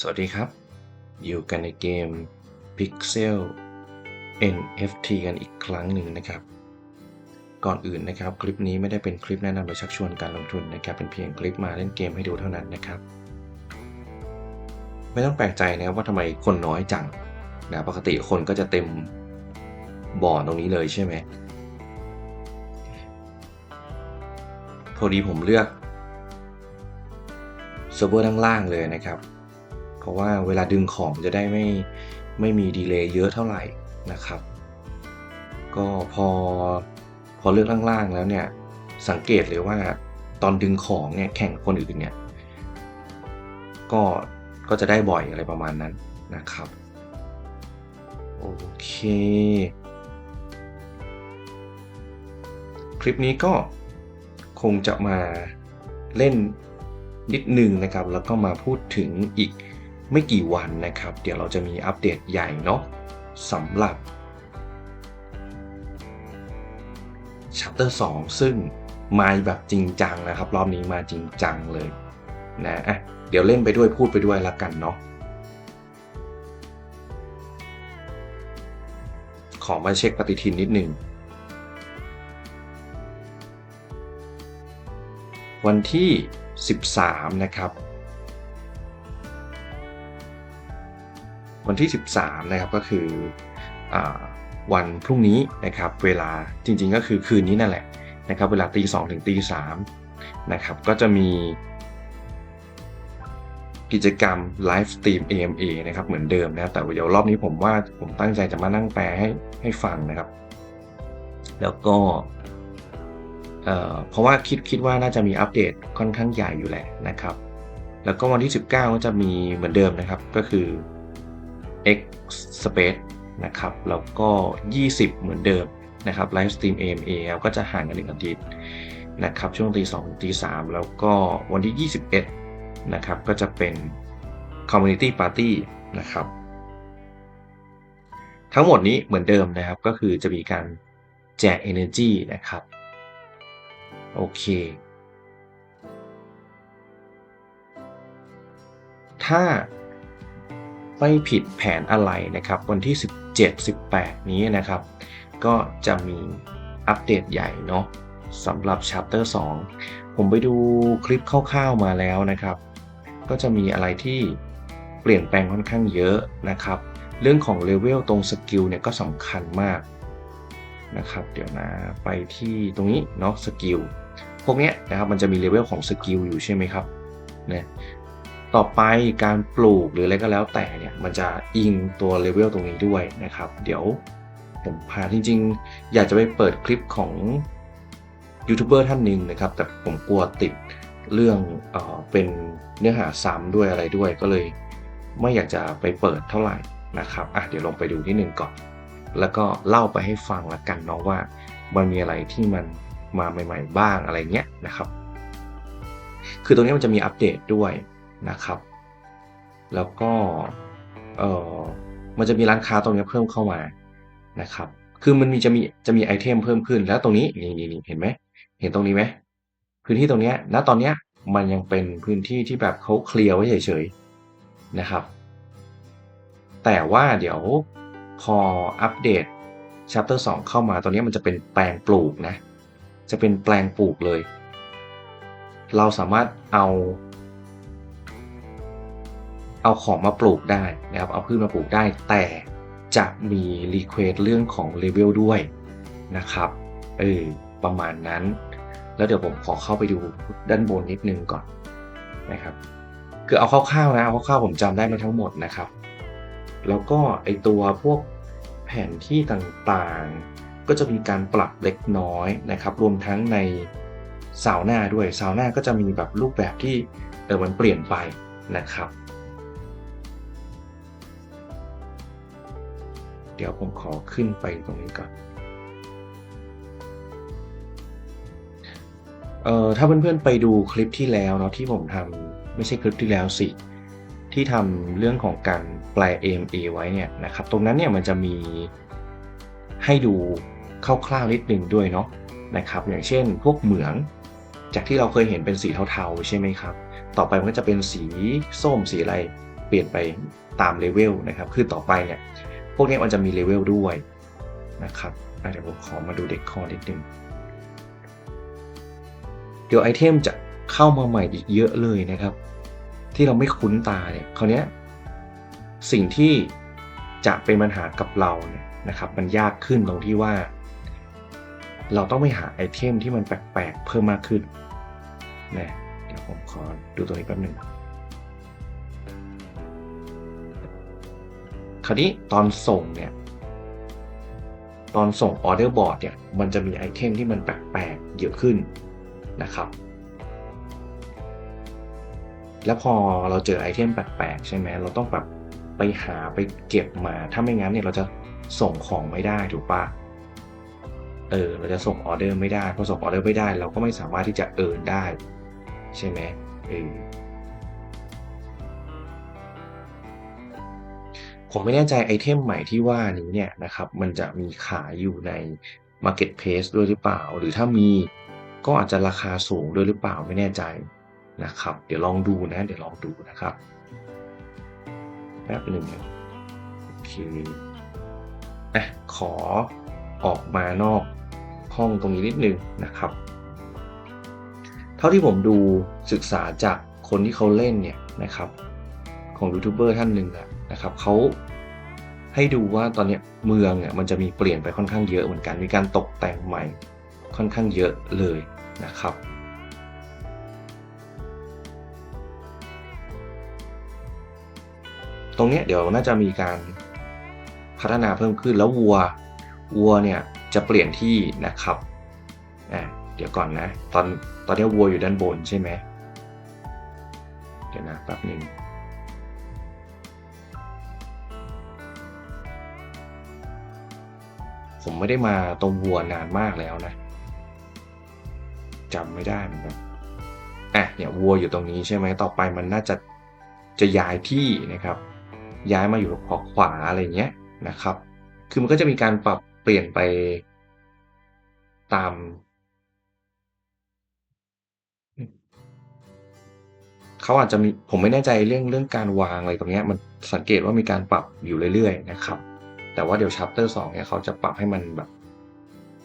สวัสดีครับ อยู่กันในเกม Pixel NFT กันอีกครั้งหนึ่งนะครับ ก่อนอื่นนะครับ คลิปนี้ไม่ได้เป็นคลิปแนะนำหรือชักชวนการลงทุนนะครับ เป็นเพียงคลิปมาเล่นเกมให้ดูเท่านั้นนะครับ ไม่ต้องแปลกใจนะว่าทำไมคนน้อยจังนะปกติคนก็จะเต็มบ่อตรงนี้เลยใช่ไหมพอดีผมเลือกเซิร์ฟเวอร์ด้านล่างเลยนะครับ เพราะว่าเวลาดึงของจะได้ไม่ไม่มีดีเลย์เยอะเท่าไหร่นะครับ ก็พอพอเลือกล่างๆแล้วเนี่ยสังเกตเลยว่าตอนดึงของเนี่ยแข่งคนอื่นเนี่ยก็ก็จะได้บ่อยอะไรประมาณนั้นนะครับโอเค คลิปนี้ก็คงจะมาเล่นนิดหนึ่งนะครับ แล้วก็มาพูดถึงอีก ไม่กี่วันนะครับ เดี๋ยวเราจะมีอัปเดตใหญ่เนาะสำหรับ Chapter 2 ซึ่งมาแบบจริงจังนะครับ รอบนี้มาจริงจังเลยนะอะเดี๋ยวเล่นไปด้วยพูดไปด้วยละกันเนาะขอมาเช็คปฏิทินนิดหนึ่งวันที่ 13 นะครับ วันที่ 13 นะครับก็คืออวันพรุ่งนี้นะครับเวลาจริงๆก็คือคืนนี้นั่นแหละนะครับเวลาตีสองถึงตีสามนะครับก็จะมีกิจกรรมไลฟ์สตรีม AMA นะครับเหมือนเดิมนะแต่เดี๋ยวรอบนี้ผมว่าผมตั้งใจจะมานั่งแปลให้ให้ฟังนะครับ แล้วก็เเพราะว่าคิดคิดว่าน่าจะมีอัปเดตค่อนข้างใหญ่อยู่แหละนะครับ แล้วก็วันที่ 19 ก็จะมีเหมือนเดิมนะครับก็คือ X Space นะครับ แล้วก็ 20 เหมือนเดิมนะครับไลฟ์สตรีม AMA ก็จะห่างกันหนึ่งอาทิตย์นะครับ ช่วงตี2ถึงตี3แล้วก็วันที่ 21 นะครับ ก็จะเป็น Community Party นะครับ ทั้งหมดนี้เหมือนเดิมนะครับ ก็คือจะมีการแจก Energy นะครับ โอเคถ้า ไม่ผิดแผนอะไรนะครับ วันที่ 17 18 นี้นะครับ ก็จะมีอัปเดตใหญ่เนาะสำหรับ Chapter 2 ผมไปดูคลิปคร่าวๆมาแล้วนะครับ ก็จะมีอะไรที่เปลี่ยนแปลงค่อนข้างเยอะนะครับ เรื่องของเลเวลตรงสกิลเนี่ยก็สำคัญมากนะครับเดี๋ยวนะไปที่ตรงนี้เนาะสกิลพวกเนี้ยนะครับมันจะมีเลเวลของสกิลอยู่ใช่ไหมครับเนี่ย ต่อไปการปลูกหรืออะไรก็แล้วแต่เนี่ยมันจะอิงตัวเลเวลตรงนี้ด้วยนะครับ เดี๋ยวผมพาจริงๆ อยากจะไปเปิดคลิปของยูทูบเบอร์ท่านหนึ่งนะครับ แต่ผมกลัวติดเรื่องเออเป็นเนื้อหาซ้ำด้วยอะไรด้วยก็เลย ไม่อยากจะไปเปิดเท่าไหร่นะครับอะเดี๋ยวลองไปดูที่หนึ่งก่อน แล้วก็เล่าไปให้ฟังละกันเนาะว่า มันมีอะไรที่มันมาใหม่ ๆ บ้างอะไรเงี้ยนะครับ คือตรงนี้มันจะมีอัปเดตด้วย นะครับ แล้วก็เออมันจะมีร้านค้าตรงนี้เพิ่มเข้ามานะครับ คือมันมีจะมีจะมีไอเทมเพิ่มขึ้นแล้วตรงนี้นี่นี่นเห็นไหมเห็นตรงนี้ไหมพื้นที่ตรงเนี้ยณตอนเนี้ยมันยังเป็นพื้นที่ที่แบบเขาเคลียร์ไว้เฉยๆนะครับ แต่ว่าเดี๋ยวพออัปเดต chapter 2 เข้ามาตอนนี้มันจะเป็นแปลงปลูกนะ จะเป็นแปลงปลูกเลย เราสามารถเอา เอาของมาปลูกได้นะครับเอาพืชมาปลูกได้ แต่จะมีรีเควสเรื่องของเลเวลด้วยนะครับเออประมาณนั้น แล้วเดี๋ยวผมขอเข้าไปดูด้านบนนิดนึงก่อนนะครับคือเอาคร่าวๆนะเอาคร่าวๆผมจำได้มาทั้งหมดนะครับ แล้วก็ไอตัวพวกแผนที่ต่างๆ ก็จะมีการปรับเล็กน้อยนะครับ รวมทั้งในซาวน่าด้วยซาวน่าก็จะมีแบบรูปแบบที่เออมันเปลี่ยนไปนะครับ ดี๋ยวผมขอขึ้นไปตรงนี้ก่อนเอ่อถ้าเพื่อนๆไปดูคลิปที่แล้วเนาะที่ผมทำไม่ใช่คลิปที่แล้วสิที่ทำเรื่องของการแปล AMA ไว้เนี่ยนะครับตรงนั้นเนี่ยมันจะมีให้ดูคร่าวๆนิดนึงด้วยเนาะนะครับอย่างเช่นพวกเหมือง จากที่เราเคยเห็นเป็นสีเทาๆใช่ไหมครับ ต่อไปมันก็จะเป็นสีส้มสีอะไรเปลี่ยนไปตามเลเวลนะครับ คือต่อไปเนี่ย พวกนี้มันจะมีเลเวลด้วยนะครับเดี๋ยวผมขอมาดูเด็กคอนิดนึงเดี๋ยวไอเทมจะเข้ามาใหม่อีกเยอะเลยนะครับ ที่เราไม่คุ้นตาเนี่ยคราวนี้สิ่งที่จะเป็นปัญหากับเราเนี่ยนะครับ มันยากขึ้นตรงที่ว่า เราต้องไปหาไอเทมที่มันแปลกๆเพิ่มมากขึ้นนะเดี๋ยวผมขอดูตัวนี้แป๊บหนึ่ง คราวนี้ตอนส่งเนี่ย ตอนส่งออเดอร์บอร์ดเนี่ย มันจะมีไอเทมที่มันแปลกๆเยอะขึ้นนะครับ แล้วพอเราเจอไอเทมแปลกๆใช่ไหมเราต้องแบบไปหาไปเก็บมา ถ้าไม่งั้นเนี่ยเราจะส่งของไม่ได้ถูกปะเออ เราจะส่งออเดอร์ไม่ได้ พอส่งออเดอร์ไม่ได้ เราก็ไม่สามารถที่จะเอิร์นได้ ใช่ไหมเออ ผมไม่แน่ใจไอเทมใหม่ที่ว่านี้เนี่ยนะครับมันจะมีขายอยู่ใน Marketplace ด้วยหรือเปล่า หรือถ้ามีก็อาจจะราคาสูงด้วยหรือเปล่าไม่แน่ใจนะครับ เดี๋ยวลองดูนะ เดี๋ยวลองดูนะครับแป๊บหนึ่งโอเคอะขอออกมานอกห้องตรงนี้นิดนึงนะครับ เท่าที่ผมดูศึกษาจากคนที่เขาเล่นเนี่ยนะครับ ของยูทูบเบอร์ท่านหนึ่งนะครับเขาให้ดูว่าตอนนี้เมืองอะมันจะมีเปลี่ยนไปค่อนข้างเยอะเหมือนกัน มีการตกแต่งใหม่ค่อนข้างเยอะเลยนะครับ ตรงนี้เดี๋ยวน่าจะมีการพัฒนาเพิ่มขึ้นแล้ววัววัวเนี่ยจะเปลี่ยนที่นะครับอะเดี๋ยวก่อนนะ ตอนตอนนี้วัวอยู่ด้านบนใช่ไหมเดี๋ยวนะแป๊บหนึ่ง ผมไม่ได้มาตรงวัวนานมากแล้วนะจำไม่ได้เหมือนกันอะเนี่ยวัวอยู่ตรงนี้ใช่ไหมต่อไปมันน่าจะจะย้ายที่นะครับ ย้ายมาอยู่ขอขวาอะไรเงี้ยนะครับ คือมันก็จะมีการปรับเปลี่ยนไปตาม เขาอาจจะมีผมไม่แน่ใจเรื่องเรื่องการวางอะไรตรงนี้มันสังเกตว่ามีการปรับอยู่เรื่อยๆนะครับ แต่ว่าเดี๋ยวชัปเตอร์สองเนี่ยเขาจะปรับให้มันแบบ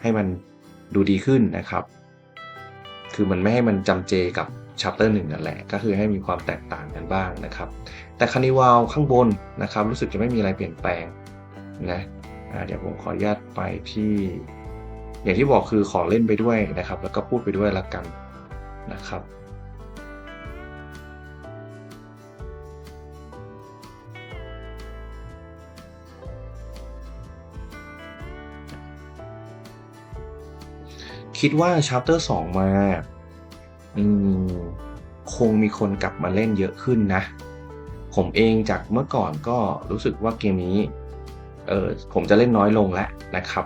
ให้มันดูดีขึ้นนะครับ คือมันไม่ให้มันจำเจกับชัปเตอร์หนึ่งนั่นแหละ ก็คือให้มีความแตกต่างกันบ้างนะครับ แต่คานิวาลข้างบนนะครับ รู้สึกจะไม่มีอะไรเปลี่ยนแปลงนะเดี๋ยวผมขออนุญาตไปที่ อย่างที่บอกคือขอเล่นไปด้วยนะครับ แล้วก็พูดไปด้วยละกันนะครับ คิดว่า Chapter 2มาอืมคงมีคนกลับมาเล่นเยอะขึ้นนะ ผมเองจากเมื่อก่อนก็รู้สึกว่าเกมนี้ เออผมจะเล่นน้อยลงแล้วนะครับ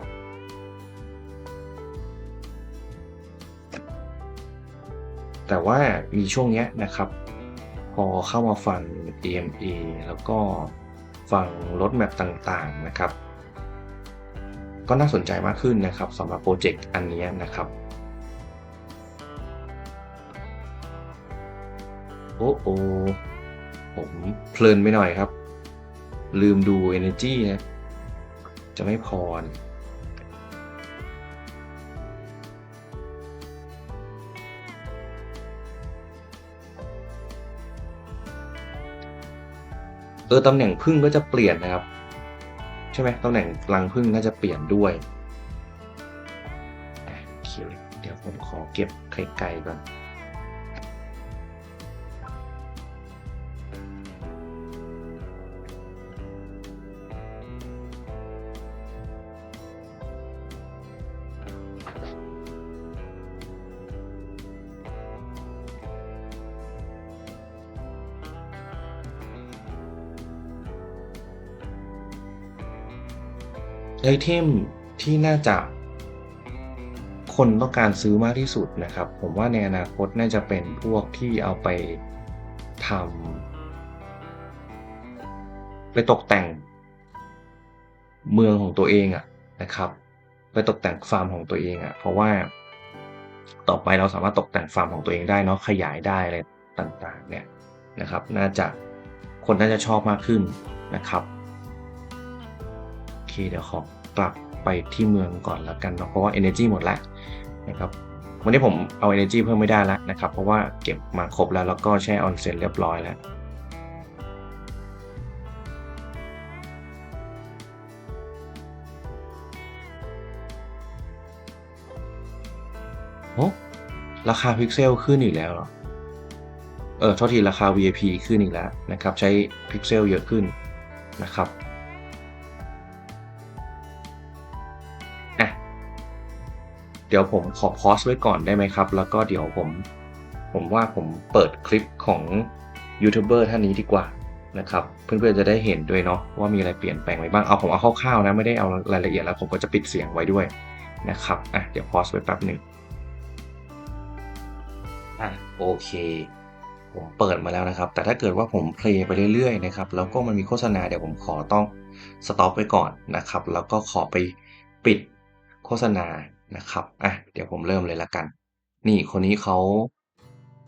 แต่ว่ามีช่วงเนี้ยนะครับ พอเข้ามาฟัง AMA แล้วก็ฟังรถแมพต่างๆนะครับ ก็น่าสนใจมากขึ้นนะครับสำหรับโปรเจกต์อันนี้นะครับโอ้โอผมเพลินไปหน่อยครับ ลืมดู Energy นะจะไม่พอนเออตำแหน่งพึ่งก็จะเปลี่ยนนะครับ ใช่ไหมตำแหน่งรังพึ่งน่าจะเปลี่ยนด้วยเดี๋ยวผมขอเก็บไข่ไก่ก่อน เทมที่น่าจะคนต้องการซื้อมากที่สุดนะครับ ผมว่าในอนาคตน่าจะเป็นพวกที่เอาไปทำไปตกแต่งเมืองของตัวเองอะนะครับ ไปตกแต่งฟาร์มของตัวเองอะเพราะว่าต่อไปเราสามารถตกแต่งฟาร์มของตัวเองได้เนาะขยายได้อะไรต่างๆเนี่ยนะครับ น่าจะคนคนน่าจะชอบมากขึ้นนะครับโอเคเดี๋ยวขอ กลับไปที่เมืองก่อนแล้วกันเนาะเพราะว่า energy หมดแล้วนะครับวันนี้ผมเอา energy เพิ่มไม่ได้แล้วนะครับ เพราะว่าเก็บมาครบแล้วแล้วก็แช่ออนเซ็นเรียบร้อยแล้วโอ้ราคาพิกเซลขึ้นอีกแล้วเหรอเออโทษทีราคา VIP ขึ้นอีกแล้วนะครับ ใช้พิกเซลเยอะขึ้นนะครับ เดี๋ยวผมขอพอสไว้ก่อนได้ไหมครับ แล้วก็เดี๋ยวผม ผมว่าผมเปิดคลิปของยูทูบเบอร์ท่านนี้ดีกว่านะครับ เพื่อนๆจะได้เห็นด้วยเนาะว่ามีอะไรเปลี่ยนแปลงไปบ้าง เอาผมเอาคร่าวๆนะไม่ได้เอารายละเอียดแล้วผมก็จะปิดเสียงไว้ด้วยนะครับอะเดี๋ยวพอสไว้แป๊บหนึ่งอะโอเคผมเปิดมาแล้วนะครับ แต่ถ้าเกิดว่าผมเพลย์ไปเรื่อยๆนะครับ แล้วก็มันมีโฆษณาเดี๋ยวผมขอต้องสต็อปไว้ก่อนนะครับ แล้วก็ขอไปปิดโฆษณา นะครับอะเดี๋ยวผมเริ่มเลยละกัน นี่คนนี้เขา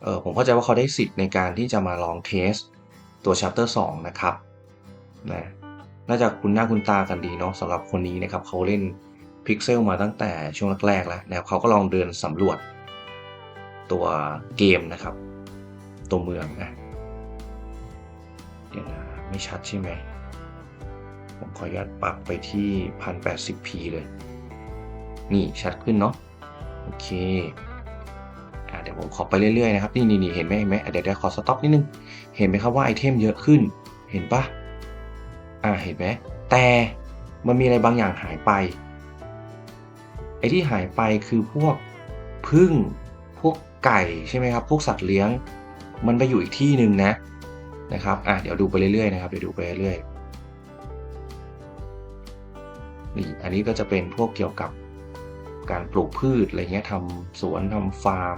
เออผมเข้าใจว่าเขาได้สิทธิ์ในการที่จะมาลองเทสตัว chapter 2 นะครับนะน่าจะคุณหน้าคุณตากันดีเนาะสำหรับคนนี้นะครับเขาเล่นพิกเซลมาตั้งแต่ช่วงแรกๆแล้วนะครับเขาก็ลองเดินสำรวจ ตัวเกมนะครับ ตัวเมืองนะเดี๋ยวนะไม่ชัดใช่ไหมผมขออนุญาตปรับไปที่ 1080p เลย นี่ชัดขึ้นเนาะโอเคเดี๋ยวผมขอไปเรื่อยๆนะครับนี่นี่นเห็นไหมเห็นไหมเดี๋ยวเดี๋ยวขอสต็อปนิดนึง เห็นไหมครับว่าไอเทมเยอะขึ้นเห็นปะอ่าเห็นไหมแต่มันมีอะไรบางอย่างหายไปไอที่หายไปคือพวกพึ่งพวกไก่ใช่ไหมครับพวกสัตว์เลี้ยง มันไปอยู่อีกที่หนึ่งนะนะครับอะเดี๋ยวดูไปเรื่อยๆนะครับเดี๋ยวดูไปเรื่อยๆนี่อันนี้ก็จะเป็นพวกเกี่ยวกับ การปลูกพืชอะไรเงี้ยทำสวนทำฟาร์ม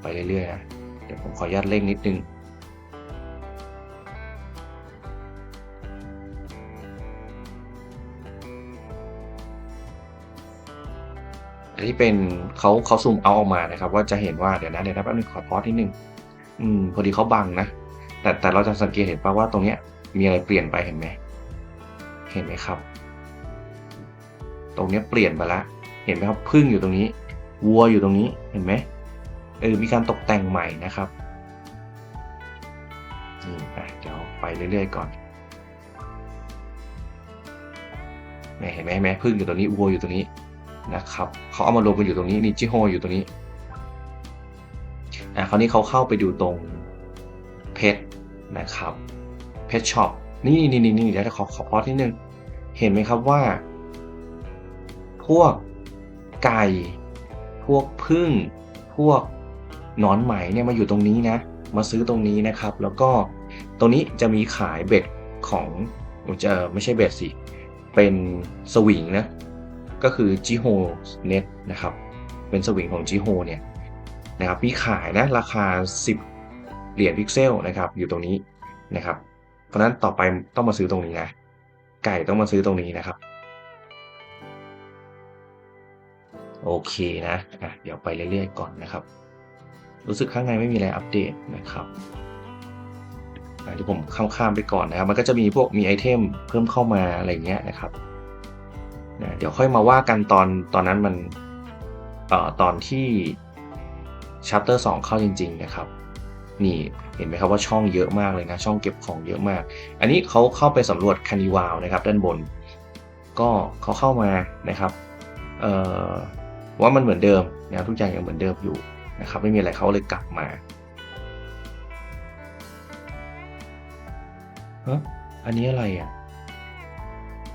ไปเรื่อยๆนะเดี๋ยวผมขออนุญาตเร่งนิดนึงอันนี้เป็นเขาเขาซูมเอาออกมานะครับ ว่าจะเห็นว่าเดี๋ยวนะเดี๋ยวนะแป๊บนึงขอพอสนิดนึงอืมพอดีเขาบังนะแต่แต่เราจะสังเกตเห็นป่าว่าตรงเนี้ยมีอะไรเปลี่ยนไปเห็นไหมเห็นไหมครับ รงนี้เปลี่ยนไปละเห็นไหมครับพึ่งอยู่ตรงนี้ วัวอยู่ตรงนี้เห็นไหมเออมีการตกแต่งใหม่นะครับนี่อะเดี๋ยวไปเรื่อยๆก่อนเห็นไหมเห็นไหมพึ่งอยู่ตรงนี้วัวอยู่ตรงนี้นะครับเขาเอามารวมกันอยู่ตรงนี้นี่จิโฮอยู่ตรงนี้อะคราวนี้เขาเข้าไปดูตรงเพชรนะครับเพชรช็อปนี่นี่นี่นี่เดี๋ยวขอขอพอดนิดนึงเห็นไหมครับว่า พวกไก่ พวกพึ่ง พวกหนอนไหมเนี่ยมาอยู่ตรงนี้นะ มาซื้อตรงนี้นะครับ แล้วก็ตรงนี้จะมีขายเบ็ดของจะไม่ใช่เบ็ดสิ เป็นสวิงนะ ก็คือ g i h o Net นะครับ เป็นสวิงของ g i h o เนี่ยนะครับมีขายนะราคา 10 เหรียญพิกเซลนะครับ อยู่ตรงนี้นะครับ เพราะฉะนั้นต่อไปต้องมาซื้อตรงนี้นะ ไก่ต้องมาซื้อตรงนี้นะครับ โอเคนะอะเดี๋ยวไปเรื่อยๆก่อนนะครับ รู้สึกข้างในไม่มีอะไรอัปเดตนะครับที่ผมข้ามๆไปก่อนนะครับ มันก็จะมีพวกมีไอเทมเพิ่มเข้ามาอะไรเงี้ยนะครับเดี๋ยวค่อยมาว่ากันตอนตอนนั้นมันเอ่อตอนที่ chapter 2เข้าจริง ๆ นะครับ นี่เห็นไหมครับว่าช่องเยอะมากเลยนะ ช่องเก็บของเยอะมาก อันนี้เขาเข้าไปสำรวจคานิวาวนะครับ ด้านบน ก็เขาเข้ามานะครับเอ่อ ว่ามันเหมือนเดิมนะครับทุกอย่างยังเหมือนเดิมอยู่นะครับไม่มีอะไรเขาเลยกลับมาฮะอันนี้อะไรอะ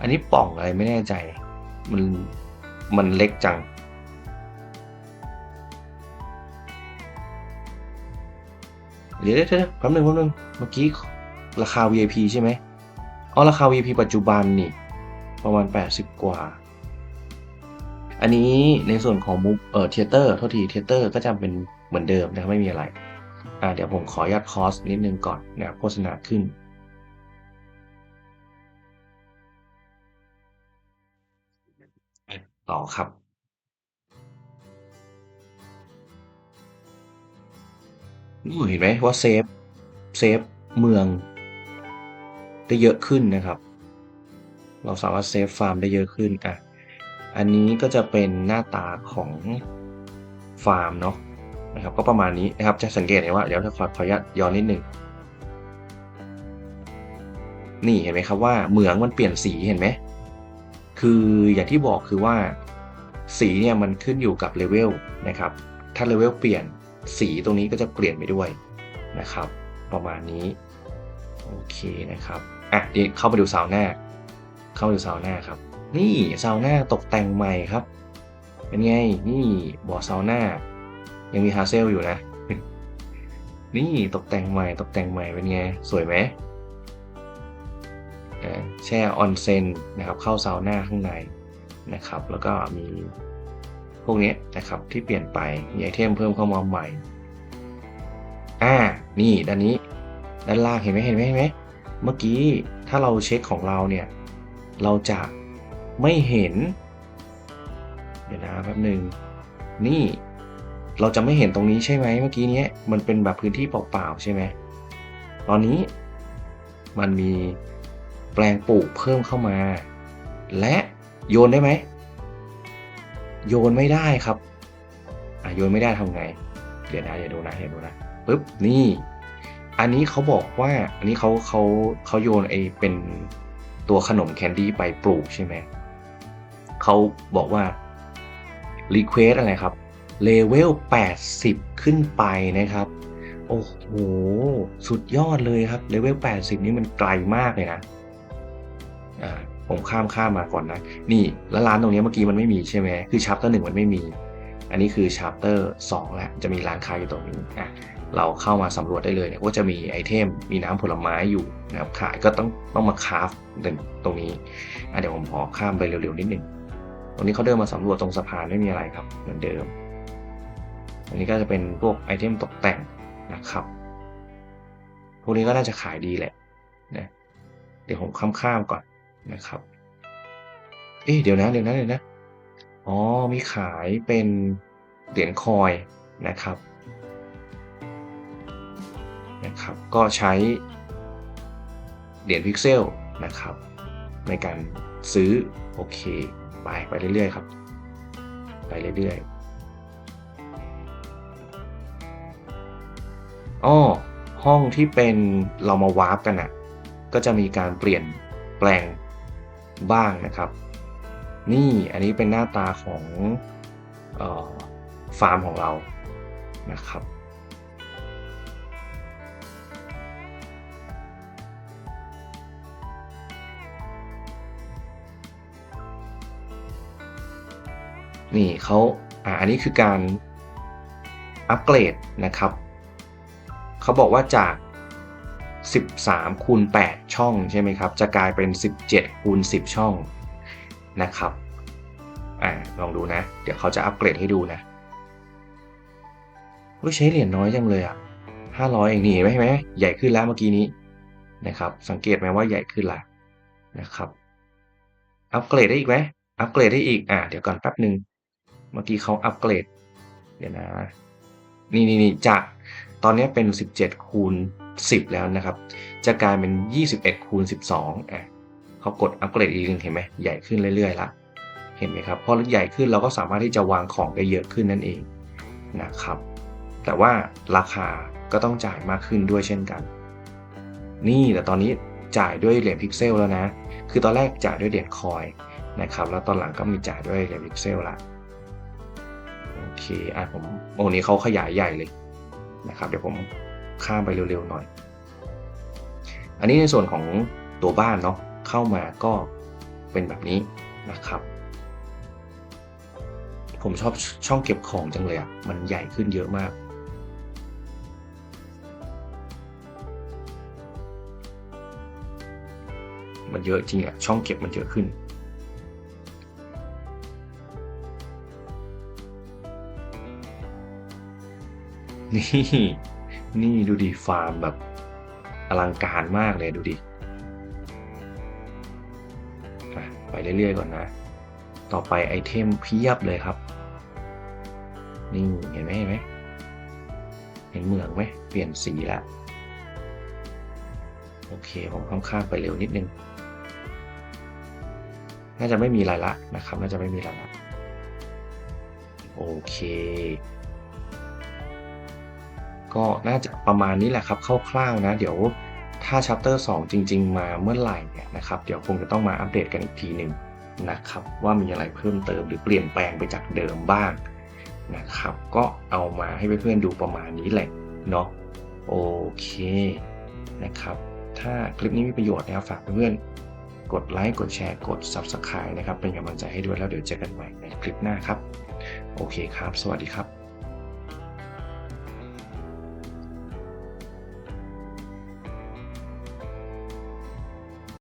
อันนี้ป่องอะไรไม่แน่ใจ มันมันเล็กจัง เดี๋ยวเดี๋ยวแป๊บนึงแป๊บนึงเมื่อกี้ราคา VIP ใช่ไหมอ๋อราคา VIP ปัจจุบันนี่ ประมาณ 80 กว่า อันนี้ในส่วนของมุกเอ่อเทเตอร์โทษทีเทเตอร์ก็จะเป็นเหมือนเดิมนะไม่มีอะไรอ่าเดี๋ยวผมขออนุญาตคอสนิดนึงก่อนนะโฆษณาขึ้นต่อครับ เห็นไหมว่าเซฟ เซฟเมือง ได้เยอะขึ้นนะครับ เราสามารถเซฟฟาร์มได้เยอะขึ้นอะ อันนี้ก็จะเป็นหน้าตาของฟาร์มเนาะนะครับก็ประมาณนี้นะครับจะสังเกตเห็นว่าเดี๋ยวถ้าขอขออนุญาตย้อนนิดหนึ่งนี่เห็นไหมครับว่าเหมืองมันเปลี่ยนสีเห็นไหมคืออย่างที่บอกคือว่าสีเนี่ยมันขึ้นอยู่กับเลเวลนะครับ ถ้าเลเวลเปลี่ยนสีตรงนี้ก็จะเปลี่ยนไปด้วยนะครับ ประมาณนี้โอเคนะครับอะเดี๋ยวเข้ามาดูซาวน่าเข้ามาดูซาวน่าครับ นี่ซาวน่าตกแต่งใหม่ครับ เป็นไง นี่บ่อซาวน่ายังมีฮาเซลอยู่นะ นี่ตกแต่งใหม่ ตกแต่งใหม่เป็นไง สวยไหมแช่ออนเซนนะครับเข้าซาวน่าข้างในนะครับ แล้วก็มีพวกนี้นะครับที่เปลี่ยนไปมีไอเทมเพิ่มเข้ามาใหม่อ่านี่ด้านนี้ด้านล่างเห็นไหมเห็นไหมเห็นไหมเมื่อกี้ถ้าเราเช็คของเราเนี่ย เราจะ ไม่เห็น เดี๋ยวนะแป๊บหนึ่งนี่เราจะไม่เห็นตรงนี้ใช่ไหมเมื่อกี้นี้มันเป็นแบบพื้นที่เปล่าๆใช่ไหมตอนนี้มันมีแปลงปลูกเพิ่มเข้ามา และโยนได้ไหม โยนไม่ได้ครับอะโยนไม่ได้ทำไง เดี๋ยวนะเดี๋ยวดูนะเดี๋ยวดูนะปึ๊บนี่ อันนี้เขาบอกว่าอันนี้เขาเขาเขาโยนไอเป็นตัวขนมแคนดี้ไปปลูกใช่ไหม เขาบอกว่า Request อะไรครับเลเวล80 ขึ้นไปนะครับ โอ้โห สุดยอดเลยครับเลเวล80 นี่มันไกลมากเลยนะอ่าผมข้ามข้ามมาก่อนนะ นี่แล้วร้านตรงนี้เมื่อกี้มันไม่มีใช่ไหมคือชัปเตอร์หนึ่งมันไม่มี อันนี้คือชัปเตอร์สองแล้วจะมีร้านค้าอยู่ตรงนี้อะเราเข้ามาสำรวจได้เลยเนี่ยว่าจะมีไอเทม มีน้ำผลไม้อยู่นะครับขายก็ต้องต้องมาคราฟตรงนี้อะเดี๋ยวผมขอข้ามไปเร็วๆนิดหนึ่ง ตรงนี้เขาเดินมาสำรวจตรงสะพานไม่มีอะไรครับเหมือนเดิม อันนี้ก็จะเป็นพวกไอเทมตกแต่งนะครับ พวกนี้ก็น่าจะขายดีแหละนะเดี๋ยวผมข้ามข้ามๆก่อนนะครับ เอ๊ะเดี๋ยวนะเดี๋ยวนะเดี๋ยวนะอ๋อมีขายเป็นเหรียญคอยนะครับนะครับ ก็ใช้เหรียญพิกเซลนะครับ ในการซื้อโอเค ไปไปเรื่อยๆครับ ไปเรื่อยๆอ้อห้องที่เป็นเรามาวาร์ปกันอะก็จะมีการเปลี่ยนแปลงบ้างนะครับ นี่อันนี้เป็นหน้าตาของออฟาร์มของเรานะครับ นี่เขาอ่าอันนี้คือการอัปเกรดนะครับเขาบอกว่าจาก 13คูณ8ช่องใช่ไหมครับ จะกลายเป็น 17คูณ10 ช่องนะครับอ่าลองดูนะ เดี๋ยวเขาจะอัปเกรดให้ดูนะว่าใช้เหรียญน้อยจังเลยอะ500เองนี่เห็นไหมเห็นไหมใหญ่ขึ้นแล้วเมื่อกี้นี้นะครับ สังเกตไหมว่าใหญ่ขึ้นละนะครับ อัปเกรดได้อีกไหมอัปเกรดได้อีกอ่าเดี๋ยวก่อนแป๊บหนึ่ง เมื่อกี้เขาอัปเกรด เดี๋ยวนะ นี่นี่นี่จากตอนนี้เป็น 17 คูณ 10 แล้วนะครับ จะกลายเป็น 21 คูณ 12อะเขากดอัปเกรดอีกหนึ่งเห็นไหมใหญ่ขึ้นเรื่อยๆละเห็นไหมครับพอใหญ่ขึ้นเราก็สามารถที่จะวางของได้เยอะขึ้นนั่นเองนะครับ แต่ว่าราคาก็ต้องจ่ายมากขึ้นด้วยเช่นกัน นี่แต่ตอนนี้จ่ายด้วยเหรียญพิกเซลแล้วนะ คือตอนแรกจ่ายด้วยเหรียญคอยนะครับ แล้วตอนหลังก็มีจ่ายด้วยเหรียญพิกเซลละ เคอะผมโอ้นี้เขาขยายใหญ่เลยนะครับ เดี๋ยวผมข้ามไปเร็วๆหน่อย อันนี้ในส่วนของตัวบ้านเนาะเข้ามาก็เป็นแบบนี้นะครับ ผมชอบช่องเก็บของจังเลยอะมันใหญ่ขึ้นเยอะมากมันเยอะจริงอะช่องเก็บมันเยอะขึ้น นี่ นี่ดูดิฟาร์มแบบอลังการมากเลยดูดิไปเรื่อยๆก่อนนะ ต่อไปไอเทมเพียบเลยครับ นี่เห็นไหมเห็นไหมเห็นเหมืองไหมเปลี่ยนสีแล้วโอเค ผมข้ามข้ามไปเร็วนิดนึง น่าจะไม่มีอะไรละนะครับ น่าจะไม่มีอะไรละ โอเค ก็น่าจะประมาณนี้แหละครับคร่าวๆนะ เดี๋ยวถ้า chapter 2จริง ๆ มาเมื่อไหร่เนี่ยนะครับเดี๋ยวคงจะต้องมาอัปเดตกันอีกทีหนึ่งนะครับว่ามีอะไรเพิ่มเติมหรือเปลี่ยนแปลงไปจากเดิมบ้างนะครับ ก็เอามาให้เพื่อนๆดูประมาณนี้แหละเนาะโอเคนะครับ ถ้าคลิปนี้มีประโยชน์นะครับฝากเพื่อนๆกดไลค์กดแชร์กด Subscribe นะครับ เป็นกำลังใจให้ด้วยแล้วเดี๋ยวเจอกันใหม่ในคลิปหน้าครับ โอเคครับ สวัสดีครับ